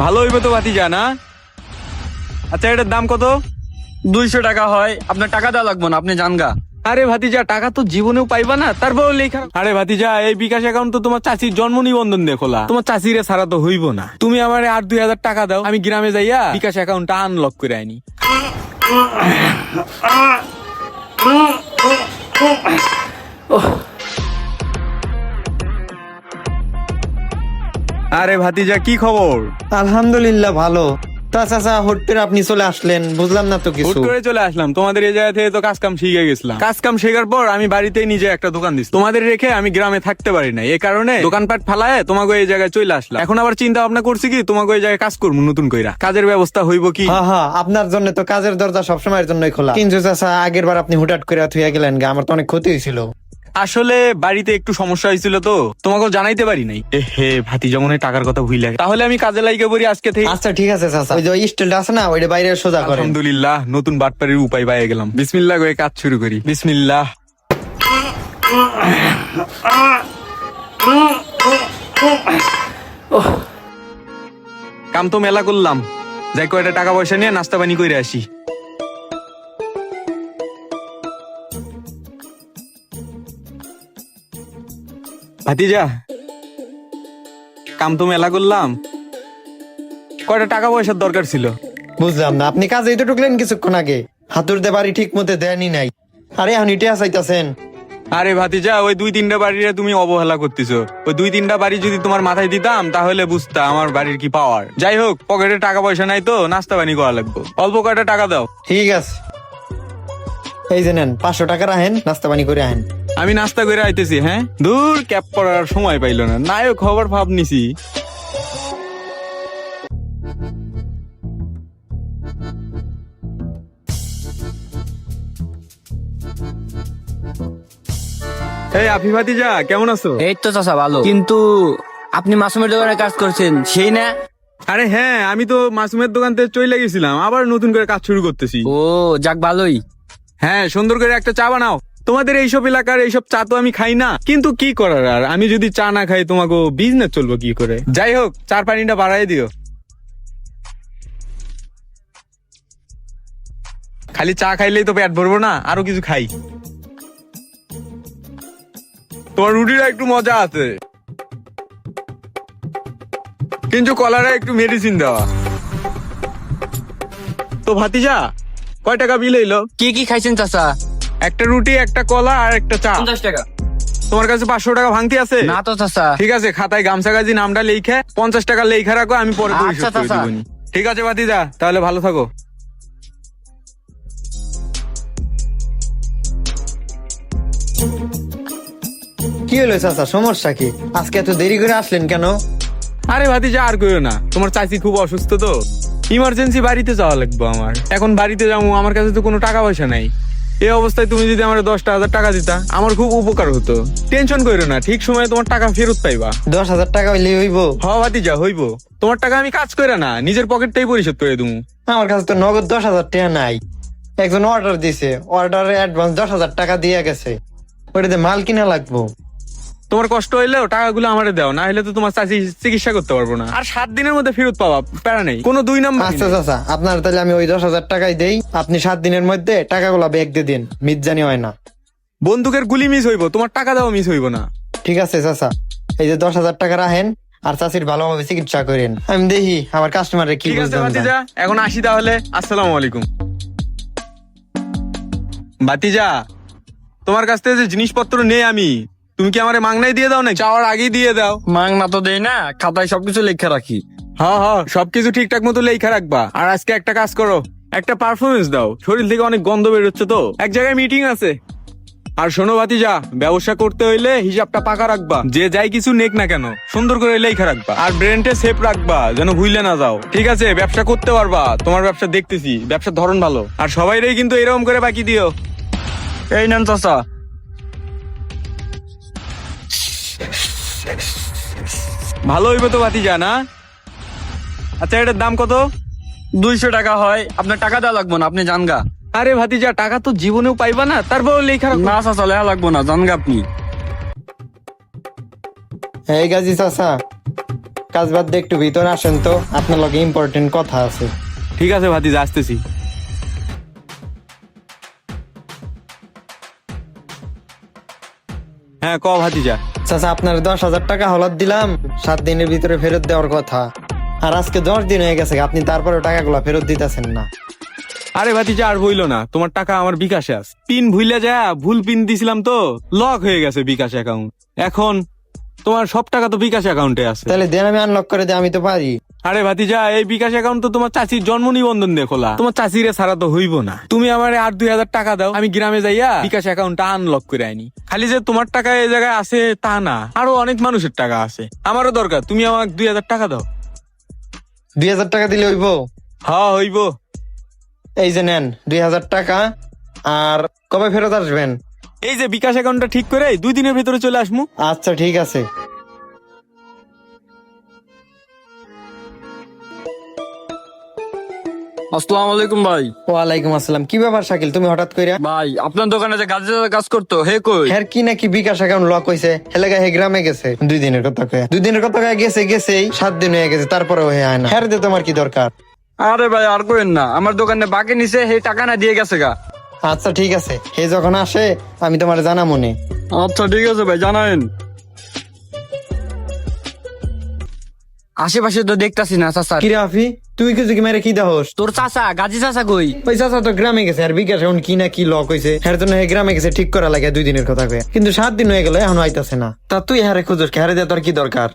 ভালো হইবে তো বাতি যা না আচ্ছা এটার দাম কত দুইশো টাকা হয় আপনার টাকা দেওয়া লাগবে না আপনি জানগা আরে ভাতিজা টাকা তো জীবনেও পাইবা না তারপর লেখা আরে ভাতিজা এই বিকাশ অ্যাকাউন্ট তো তোমার চাষির জন্ম নিবন্ধন দিয়ে খোলা তোমার চাষিরে ছাড়া তো হইব না তুমি আমার আর দুই হাজার টাকা দাও আমি গ্রামে যাইয়া বিকাশ অ্যাকাউন্টটা আনলক করে আনি আরে ভাতিজা কি খবর? আলহামদুলিল্লাহ ভালো। তা চাচা হুট করে আপনি চলে আসলেন বুঝলাম না তো হুট কিছু। করে চলে আসলাম। তোমাদের এই জায়গা থেকে তো কাজ কাম শিখে গেছিলাম। কাজ কাম শেখার পর আমি বাড়িতেই নিজে একটা দোকান দিচ্ছি তোমাদের রেখে আমি গ্রামে থাকতে পারি না এই কারণে দোকানপাট ফালায় তোমাকে এই জায়গায় চলে আসলাম। এখন আবার চিন্তা ভাবনা করছি কি তোমাকে এই জায়গায় কাজ করব নতুন কইরা। কাজের ব্যবস্থা হইব কি? হ্যাঁ হ্যাঁ আপনার জন্য তো কাজের দরজা সবসময়ের জন্যই খোলা। কিন্তু চাচা আগের বার আপনি হুটাট করে থুয়ে গেলেন গা, আমার তো অনেক ক্ষতি হয়েছিল আসলে বাড়িতে একটু সমস্যা হয়েছিল তো তোমাকে জানাইতে পারি নাই। এ হে ভাতি যেমন টাকার কথা ভুল লাগে তাহলে আমি কাজে লাইকে পড়ি আজকে থেকে। আচ্ছা ঠিক আছে চাচা ওই যে স্টিলটা আছে না ওইটা বাইরে সোজা করেন আলহামদুলিল্লাহ নতুন বাটপাড়ির উপায় পাইয়ে গেলাম। বিসমিল্লাহ করে কাজ শুরু করি। বিসমিল্লাহ। কাম তো মেলা করলাম। যাই কয়টা টাকা পয়সা নিয়ে নাস্তা পানি করে আসি। ভাতিজা কাম তো মেলা করলাম। কয়টা টাকা পয়সার দরকার ছিল? বুঝলাম না আপনি কাজেই তো ঢুকলেন কিছুক্ষণ আগে। হাতুর দে বাড়ি ঠিক মতো দেয়নি নাই। আরে এখন ইটে আসাইতাছেন। আরে ভাতিজা ওই দুই তিনটা বাড়িরে তুমি অবহেলা করতেছো। ওই দুই তিনটা বাড়ি যদি তোমার মাথায় দিতাম তাহলে বুঝতা আমার বাড়ির কি পাওয়ার যাই হোক পকেটে টাকা পয়সা নাই তো নাস্তা পানি করা লাগবে। অল্প কয়টা টাকা দাও। ঠিক আছে। এই যে নেন পাঁচশো টাকা রাহেন নাস্তা পানি করে আহেন। আমি নাস্তা করে আইতেছি হ্যাঁ? দূর ক্যাপ পড়ার সময় পাইলো না। নায়ক খবর ভাব নিছি। এই আফি ভাতিজা কেমন আছো? এই তো চাচা ভালো। কিন্তু আপনি মাসুমের দোকানে কাজ করছেন সেই না? আরে হ্যাঁ আমি তো মাসুমের দোকান থেকে চলে গেছিলাম আবার নতুন করে কাজ শুরু করতেছি। ও যাক ভালোই। হ্যাঁ সুন্দর করে একটা চা বানাও। তোমাদের এইসব এলাকার এইসব চা তো আমি খাই না। কিন্তু কি করার আর? আমি যদি চা না খাই, তোমাকে বিজনেস চলবো কি করে? যাই হোক, চার পানিটা বাড়াই দিও। খালি চা খাইলেই তো পেট ভরবো না, আরও কিছু খাই। তোমার রুটিটা একটু মজা আছে। কিন্তু কলারে একটু মেডিসিন দেওয়া। তো ভাতিজা, কয় টাকা বিল এলো? কি কি খাইছেন চাচা? একটা রুটি একটা কলা আর একটা চা। পঞ্চাশ টাকা। তোমার কাছে পাঁচশো টাকা ভাঙতি আছে? না তো চাচা। ঠিক আছে খাতায় গামছা গাজি নামটা লিখে পঞ্চাশ টাকা লেখা রাখো আমি পরে আচ্ছা, পরিশোধ করে চাচা। দিবনি। ঠিক আছে বাতিজা তাহলে ভালো থাকো। কি হলো চাচা সমস্যা কি? আজকে এত দেরি করে আসলেন কেন? আরে ভাতিজা আর করো না তোমার চাচি খুব অসুস্থ তো। ইমার্জেন্সি বাড়িতে যাওয়া লাগবে আমার। এখন বাড়িতে যাব আমার কাছে তো কোনো টাকা পয়সা নাই। এই অবস্থায় তুমি যদি আমার দশটা হাজার টাকা দিতা আমার খুব উপকার হতো। টেনশন করো না ঠিক সময়ে তোমার টাকা ফেরত পাইবা। দশ হাজার টাকা হইলে হইব। হ যা হইব। তোমার টাকা আমি কাজ করে না নিজের পকেটটাই পরিশোধ করে দেবো আমার কাছে তো নগদ দশ হাজার টাকা নাই। একজন অর্ডার দিছে। অর্ডারে অ্যাডভান্স দশ হাজার টাকা দিয়ে গেছে। ওটাতে মাল কিনা লাগবো। তোমার কষ্ট হইলেও টাকাগুলো আমারে দাও না হলে তো তোমার চাষি চিকিৎসা করতে পারব না। আর সাত দিনের মধ্যে ফেরত পাবা প্যারা নেই। কোনো দুই নাম্বার আচ্ছা চাচা আপনার তাহলে আমি ওই দশ হাজার টাকাই দেই আপনি সাত দিনের মধ্যে টাকাগুলো ব্যাগ দিয়ে দিন মিট জানি হয় না। বন্দুকের গুলি মিস হইব তোমার টাকা দাও মিস হইব না। ঠিক আছে চাচা। এই যে দশ হাজার টাকা রাখেন আর চাষির ভালোভাবে চিকিৎসা করেন। আমি দেখি আমার কাস্টমারে কি ঠিক আছে এখন আসি তাহলে। আসসালামু আলাইকুম। বাতিজা তোমার কাছ থেকে যে জিনিসপত্র নেই আমি তুমি কি আমার মাংনাই দিয়ে দাও না চাওয়ার আগেই দিয়ে দাও। মাং না তো দেই না খাতায় সবকিছু লেখা রাখি। হ্যাঁ হ্যাঁ সবকিছু ঠিকঠাক মতো লেখা রাখবা। আর আজকে একটা কাজ করো একটা পারফরমেন্স দাও। শরীর থেকে অনেক গন্ধ বেরোচ্ছে তো। এক জায়গায় মিটিং আছে। আর শোনো বাতি যা ব্যবসা করতে হইলে হিসাবটা পাকা রাখবা। যে যাই কিছু নেক না কেন সুন্দর করে লেখা রাখবা। আর ব্রেনটে সেফ রাখবা যেন ভুইলে না যাও। ঠিক আছে ব্যবসা করতে পারবা। তোমার ব্যবসা দেখতেছি ব্যবসার ধরন ভালো। আর সবাইরই কিন্তু এরকম করে বাকি দিও। এই নাম চাচা ভালো হইবে তো ভাতিজা না আচ্ছা এটার দাম কত? দুইশো টাকা হয়। আপনার টাকা দেওয়া লাগবে না আপনি জানগা। আরে ভাতিজা টাকা তো জীবনেও পাইবা না তারপর লেখা রাখো। না চাচা লেখা লাগবে না জানগা আপনি। এই গাজি চাচা কাজ বাদ দিয়ে একটু ভিতরে আসেন তো আপনার লগে ইম্পর্টেন্ট কথা আছে। ঠিক আছে ভাতিজা আসতেছি। হ্যাঁ ক ভাতিজা? চাচা আপনার দশ হাজার টাকা হলাদ দিলাম সাত দিনের ভিতরে ফেরত দেওয়ার কথা। আর আজকে দশ দিন হয়ে গেছে আপনি তারপরে টাকাগুলো ফেরত দিতেছেন না। আরে ভাতিজা আর বইলো না। তোমার টাকা আমার বিকাশে আস পিন ভুলে যা ভুল পিন দিছিলাম তো লক হয়ে গেছে বিকাশ অ্যাকাউন্ট। এখন তোমার সব টাকা তো বিকাশ অ্যাকাউন্টে আছে। তাহলে দেন আমি আনলক করে দিই আমি তো পারি। আরে ভাতিজা এই বিকাশ অ্যাকাউন্ট তো তোমার চাচির জন্ম নিবন্ধন দিয়ে খোলা তোমার চাচিরে ছাড়া তো হইব না। তুমি আমার আর দুই হাজার টাকা দাও আমি গ্রামে যাইয়া বিকাশ অ্যাকাউন্টটা আনলক করে আনি খালি যে তোমার টাকা এই জায়গায় আছে তা না আরও অনেক মানুষের টাকা আছে। আমারও দরকার তুমি আমাকে দুই হাজার টাকা দাও। দুই হাজার টাকা দিলে হইব? হ্যাঁ হইব। এই যে নেন দুই হাজার টাকা আর কবে ফেরত আসবেন? এই যে বিকাশ অ্যাকাউন্টটা ঠিক করে দুই দিনের ভিতরে চলে আসমু। আচ্ছা ঠিক আছে। আসসালামু আলাইকুম ভাই। ওয়ালাইকুম আসসালাম। কি ব্যাপার শাকিল তুমি হঠাৎ কইরা? ভাই আপনার দোকানে যে কাজ করতো হে কই? হ্যার কি নাকি বিকাশ অ্যাকাউন্ট লক হয়েছে হেলেগা হে গ্রামে গেছে। দুই দিনের কথা কয়ে। দুই দিনের কথা কয়ে গেছে গেছেই সাত দিন হয়ে গেছে তারপরে হয়ে আয় না। দে তোমার কি দরকার? আরে ভাই আর কইেন না। আমার দোকানে বাকি নিছে হে টাকা না দিয়ে গেছে গা। আচ্ছা ঠিক আছে। হে যখন আসে আমি তোমার জানা মনে আচ্ছা ঠিক আছে ভাই জানাইন। আশেপাশে তো দেখতাছি না চাচা। কিরে আফি তুই কিছু কি মেরে কি দাহস তোর চাচা গাজী চাচা কই? ওই চাচা তো গ্রামে গেছে আর বিকাশ এখন কি না কি লক হয়েছে হ্যার জন্য হে গ্রামে গেছে ঠিক করা লাগে দুই দিনের কথা কয়ে। কিন্তু সাত দিন হয়ে গেল এখন আইতাছে না। তা তুই হারে খুঁজোস হারে দে তোর কি দরকার?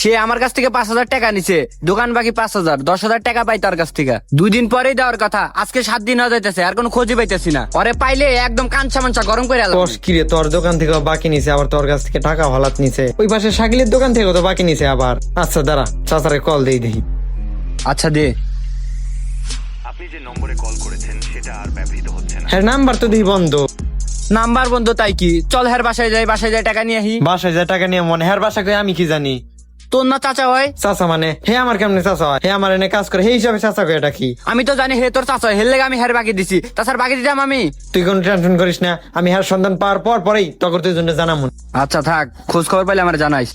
সে আমার কাছ থেকে পাঁচ হাজার টাকা নিছে দোকান বাকি পাঁচ হাজার দশ হাজার টাকা পাই তার কাছ থেকে। দুই দিন পরেই দেওয়ার কথা আজকে সাত দিন হয়ে যাইতেছে আর কোনো খোঁজই পাইতেছি না। পরে পাইলে একদম কাঞ্চা মাঞ্চা গরম করে আলাম কস কিরে তোর দোকান থেকে বাকি নিছে আবার তোর কাছ থেকে টাকা হালাত নিছে। ওই পাশে শাকিলের দোকান থেকে তো বাকি নিছে আবার। আচ্ছা দাঁড়া চাচারে কল দেই দেখি। আচ্ছা দে। আপনি যে নম্বরে কল করেছেন সেটা আর ব্যবহৃত হচ্ছে না। হ্যাঁ নাম্বার তো দিই বন্ধ। নাম্বার বন্ধ তাই কি? চল হ্যার বাসায় যাই বাসায় যাই টাকা নিয়ে আহি। বাসায় যা টাকা নিয়ে মনে হ্যার বাসা কই আমি কি জানি? তোর না চাচা হয়? চাচা মানে? হে আমার কেমনে চাচা হয়? হে আমার এনে কাজ করে সেই হিসাবে চাচা করে এটা কি? আমি তো জানি হে তোর চাচা হয় হের লেগে আমি হের বাকি দিছি। তাছাড়া বাকি দিতাম আমি। তুই কোনো টেনশন করিস না আমি হের সন্ধান পাওয়ার পর পরেই তখন তুই জন্য জানামুন। আচ্ছা থাক খোঁজ খবর পাইলে আমার জানাইস।